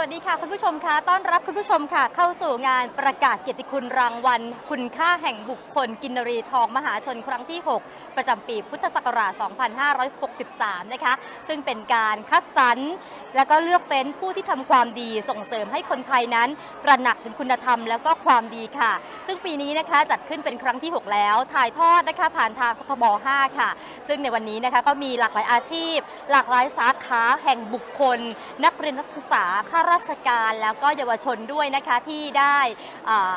วัสดีค่ะคุณผู้ชมค่ะต้อนรับคุณผู้ชมค่ะ เข้าสู่งานประกาศเกียรติคุณรางวัล คุณค่าแห่งบุคคลกินรีทองมหาชนครั้งที่ 6 ประจำปีพุทธศักราช 2563 นะคะ ซึ่งเป็นการคัดสรรและก็เลือกเฟ้นผู้ที่ทำความดีส่งเสริมให้คนไทยนั้น ตระหนักถึงคุณธรรมแล้วก็ความดีค่ะ ซึ่งปีนี้นะคะจัดขึ้นเป็นครั้งที่ 6 แล้ว ถ่ายทอดนะคะผ่านทางทบ5ค่ะ ซึ่งในวันนี้นะคะก็มีหลากหลายอาชีพ หลากหลายสาขาแห่งบุคคล นักเรียนนักศึกษาข้าราชการแล้วก็เยาวชนด้วยนะคะที่ได้อ่า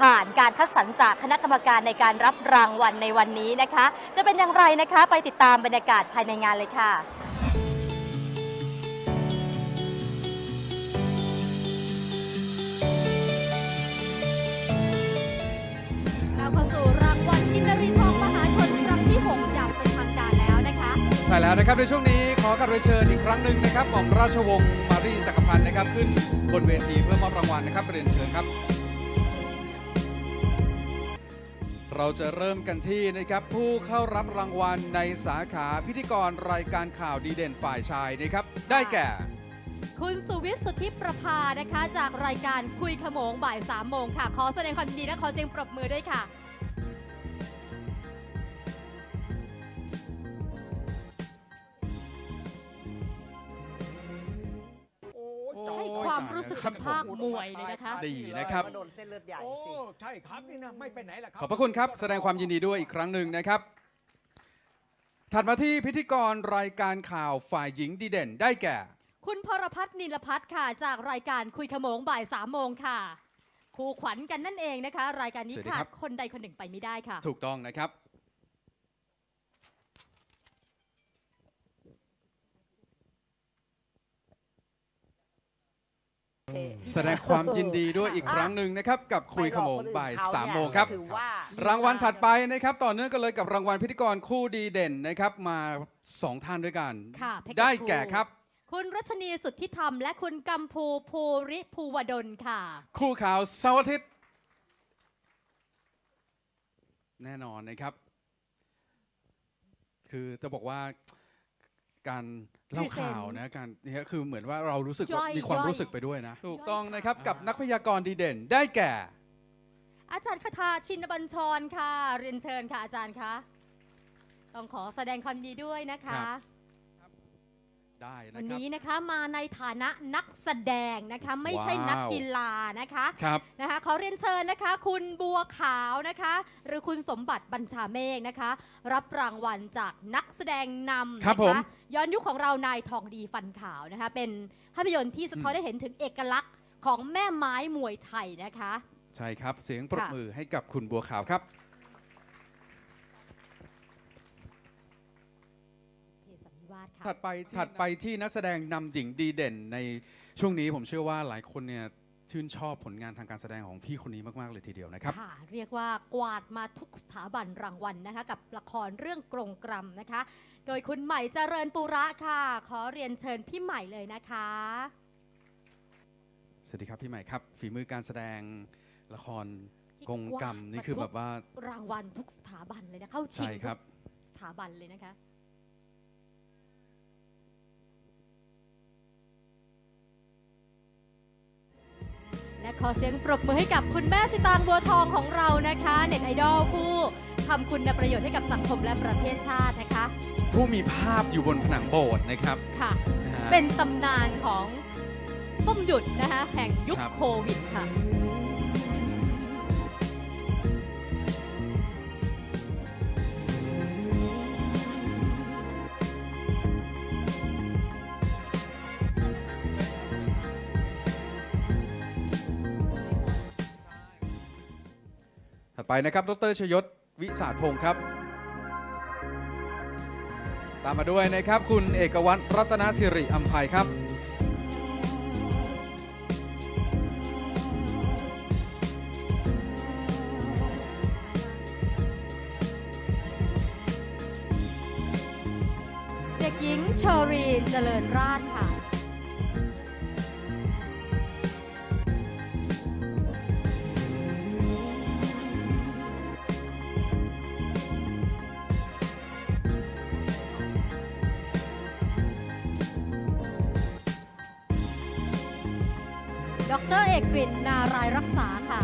ผ่านการคัดสรรจากคณะกรรมการในการรับรางวัลในวันนี้นะคะ จะเป็นอย่างไรนะคะไปติดตามบรรยากาศภายในงานเลยค่ะเราเข้าสู่รางวัลกินนรีทองมหาชนครั้งที่ 6 อย่างเป็นทางการแล้วนะคะ ใช่แล้วนะครับในช่วงนี้ข อกราบเรียนเชิญอีกครั้งหนึ่งนะครับหม่อมราชวงศ์มารีจักรพันธ์นะครับ ขึ้นบนเวทีเพื่อมอบรางวัลนะครับเรียนเชิญครับ เราจะเริ่มกันที่นะครับผู้เข้ารับรางวัลในสาขาพิธีกรรายการข่าวดีเด่นฝ่ายชายนะครับ ได้แก่ คุณสุวิทย์สุทธิประภานะคะ จากรายการคุยขโมงบ่าย3โมงค่ะ ขอแสดงความยินดีและขอเสียงปรบมือด้วยค่ะ ความตายรู้สึกแล้วเป็นภาคมวยเลยนะคะ ดีนะครับ โดนเส้นเลือดใหญ่โอ้ สิ ใช่ครับนี่นะไม่ไปไหนล่ะครัขอบพระคุณครับ แสดงความยินดีด้วยอีกครั้งหนึ่งนะครับ ถัดมาที่พิธีกรรายการข่าวฝ่ายหญิงดีเด่นได้แก่ คุณพรพัฒน์นิลพัฒน์ค่ะ จากรายการคุยขโมงบ่าย3โมงค่ะคู่ขวัญกันนั่นเองนะคะ รายการนี้สวัสดีขาครัดบ คนใดคนหนึ่งไปไม่ได้ค่ะ ถูกต้องนะครับ แสดงความยินดีด้วยอีกครั้งหนึ่งนะครับ กับคุยขโมงบ่ายสามโมงครับ ถือว่ารางวัลถัดไปนะครับ ต่อเนื่องกันเลยกับรางวัลพิธีกรคู่ดีเด่นนะครับมาสองท่านด้วยกัน ค่ะเพชรได้ภูแก่ครับ คุณรัชนีสุทธิธรรม และคุณกัมพูภูริภูวดลค่ะ คู่ข่าวเสาร์อาทิตย์แน่นอนนะครับ คือจะบอกว่า การเล่าข่าวนะการเนี่ยคือเหมือนว่าเรารู้สึกว่าย่อยมีความย่อยรู้สึกไปด้วยนะ ถูกต้องย่อยค่ะนะครับกับนักพยากรณ์ดีเด่นได้แก่ อาจารย์คทาชินบัญชรค่ะ เรียนเชิญค่ะอาจารย์คะต้องขอแสดงความยินดีด้วยนะคะ ได้นะวันครับนี้นะคะมาในฐานะนักแสดงนะคะไม่ใช่ว้าว นักกีฬานะคะครับ นะคะขอเรียนเชิญนะคะ คุณบัวขาวนะคะ หรือคุณสมบัติบัญชาเมฆนะคะ รับรางวัลจากนักแสดงนำครับนะผมคะย้อนยุคของเรานายทองดีฟันขาวนะคะ เป็นภาพยนตร์ที่สะท้อนอืม ได้เห็นถึงเอกลักษณ์ของแม่ไม้มวยไทยนะคะ ใช่ครับ เสียงปรบค่ะ มือให้กับคุณบัวขาวครับ เพศสันนิวาสค่ะ ถัดไปถัดไปที่นักแสดงนำหญิงดีเด่นในช่วงนี้ผมเชื่อว่าหลายคนเนี่ยชื่นชอบผลงานทางการแสดงของพี่คนนี้มากๆเลยทีเดียวนะครับ ค่ะเรียกว่ากวาดมาทุกสถาบันรางวัลนะคะ กับละครเรื่องกรงกรำนะคะ โดยคุณใหม่เจริญปุระค่ะ ขอเรียนเชิญพี่ใหม่เลยนะคะ สวัสดีครับพี่ใหม่ครับ ฝีมือการแสดงละครที่กงกรรมกวาดนี่คือมาทุกแบบว่า รางวัลทุกสถาบันเลยนะเข้าชิงใช่ครับ ทุกสถาบันเลยนะคะ และขอเสียงปรบมือให้กับคุณแม่สิตางบัวทองของเรานะคะเน็ตไอดอลผู้ทำคุณประโยชน์ให้กับสังคมและประเทศชาตินะคะ ผู้มีภาพอยู่บนผนังโบสถ์นะครับค่ะ นะฮะ เป็นตำนานของส้มหยุดนะคะแห่งยุคครับ โควิดค่ะ ไปนะครับ ดรชยศวิสาทพงศ์ครับ ตามมาด้วยนะครับ คุณเอกวัตรรัตนสิริอัมภัยครับ เด็กหญิงเชอรีนเจริญราชค่ะ ดรเอกกฤษนารายรักษาค่ะ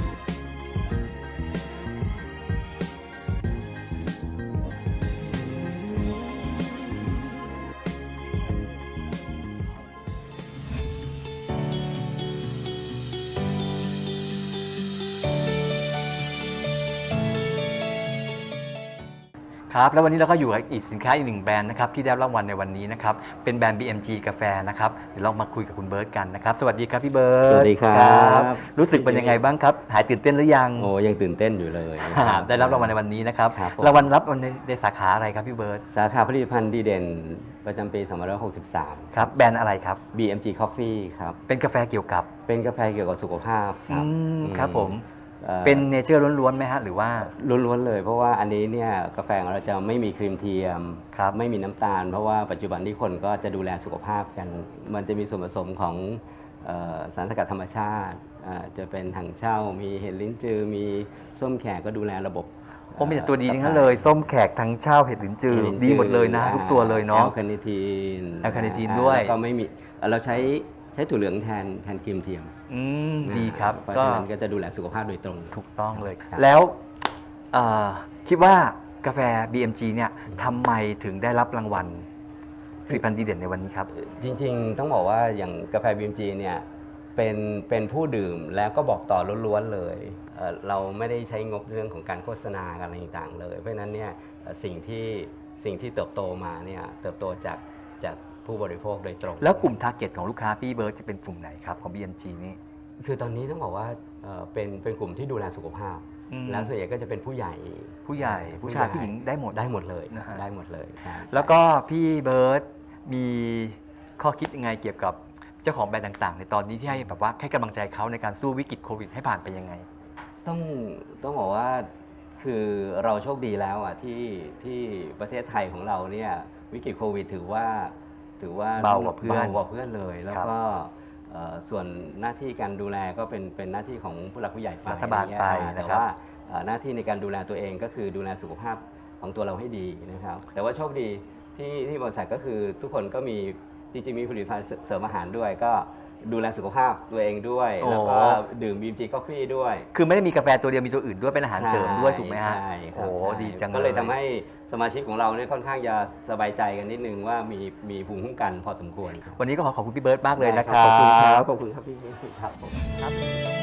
ครับแล้ววันนี้เราก็อยู่กับอีกสินค้าอีกหนึ่งแบรนด์นะครับที่ได้รับรางวัลในวันนี้นะครับเป็นแบรนด์ BMG กาแฟนะครับเดี๋ยวเรามาคุยกับคุณเบิร์ตกันนะครับสวัสดีครับพี่เบิร์ตสวัสดีครับ รู้สึกเป็นยังไงบ้างครับ หายตื่นเต้นหรือยังโอ้ยังตื่นเต้นอยู่เลยนะคครับได้รับรางวัลในวันนี้นะครับครับผม รางวัลรับในในสาขาอะไรครับพี่เบิร์ตสาขาผลิตภัณฑ์ดีเด่นประจำปี2563 ครับแบรนด์อะไรครับ BMG Coffee ครับ เป็นกาแฟเกี่ยวกับเป็นกาแฟเกี่ยวกับสุขภาพคอืรับมอืมครับผมอ่อ เป็นเนเจอร์ล้วนๆไหมฮะหรือว่าล้วนๆเลย เพราะว่าอันนี้เนี่ยกาแฟของเราจะไม่มีครีมเทียมครับไม่มีน้ำตาล เพราะว่าปัจจุบันที่คนก็จะดูแลสุขภาพกัน มันจะมีส่วนผสมของเอ่อสารสกัดธรรมชาติอ่าจะเป็นถังเช่า มีเห็ดลิ้นจือ มีส้มแขกก็ดูแลระบบโอ้มีแต่ตัวดีทั้งนั้นเลย ส้มแขกทั้งเช่าเห็ดลินจือ ดีหมดเลยนะ ทุกตัวเลยเนาะแอลคาเนทีนแอลคาเนทีนด้วยแล้วก็ไม่มีเราใช้ ใช้ถั่วเหลืองแทนแทนครีมเทียมอืมดีครับเพราะก็ฉะนั้นก็จะดูแลสุขภาพโดยตรง ถูกต้องเลย ครับ แล้วเอ่อคิดว่ากาแฟ BMG เนี่ยทำไมถึงได้รับรางวัลผลิตภัณฑ์ดีเด่นในวันนี้ครับ จริงๆ ต้องบอกว่าอย่างกาแฟ BMG เนี่ยเป็นเป็นผู้ดื่มแล้วก็บอกต่อล้วนๆเลยเอ่อเราไม่ได้ใช้งบเรื่องของการโฆษณากันอะไรต่างๆเลย เพราะฉะนั้นเนี่ยเอ่อสิ่งที่สิ่งที่เติบโตมาเนี่ยเติบโตจากจาก ผู้บริโภคโดยตรง แล้วกลุ่มทาร์เก็ตของลูกค้าพี่เบิร์ดจะเป็นกลุ่มไหนครับของ BMG นี่ คือตอนนี้ต้องบอกว่าเอ่อเป็นเป็นกลุ่มที่ดูแลสุขภาพ อืม แล้วส่วนใหญ่ก็จะเป็นผู้ใหญ่ ผู้ใหญ่ผู้ชายผู้หญิงได้หมด ได้หมดเลยนะฮะ ได้หมดเลยใช่แล้วก็พี่เบิร์ตมีข้อคิดยังไงเกี่ยวกับเจ้าของแบรนด์ต่างๆ ในตอนนี้ที่ให้แบบว่าให้กำลังใจเขาในการสู้วิกฤตโควิดให้ผ่านไปยังไง ต้องต้องบอกว่าคือเราโชคดีแล้วอะที่ที่ประเทศไทยของเราเนี่ยวิกฤตโควิดถือว่า ถือว่าเบากว่าเพื่อนเบากว่าเพื่อนเลย แล้วครับก็เอ่อส่วนหน้าที่การดูแลก็เป็นเป็นหน้าที่ของผู้หลักผู้ใหญ่ไปรัฐบาลไปอะรเงี้ยนะครับแต่ว่าเอ่อหน้าที่ในการดูแลตัวเองก็คือดูแลสุขภาพของตัวเราให้ดีนะครับ แต่ว่าโชคดีที่ที่บริษัทก็คือทุกคนก็มีจริงๆมีผลิตภัณฑ์เสริมอาหารด้วยก็ ดูแลสุขภาพตัวเองด้วย แล้วก็ดื่มบีมจีกาแฟด้วยคือไม่ได้มีกาแฟตัวเดียวมีตัวอื่นด้วยเป็นอาหารเสริมด้วยถูกไหมฮะใช่ครัโอ้บใช่ดีจังก็เลยทำให้สมาชิกของเราเนี่ยค่อนข้างจะสบายใจกันนิดนึงว่ามีมีภูมิคุ้มกันพอสมควรวันนี้ก็ขอขอบคุณพี่เบิร์ตมากเลยนะครับ ขอบคุณครับขอบคุณครับพี่ครับผม ครับ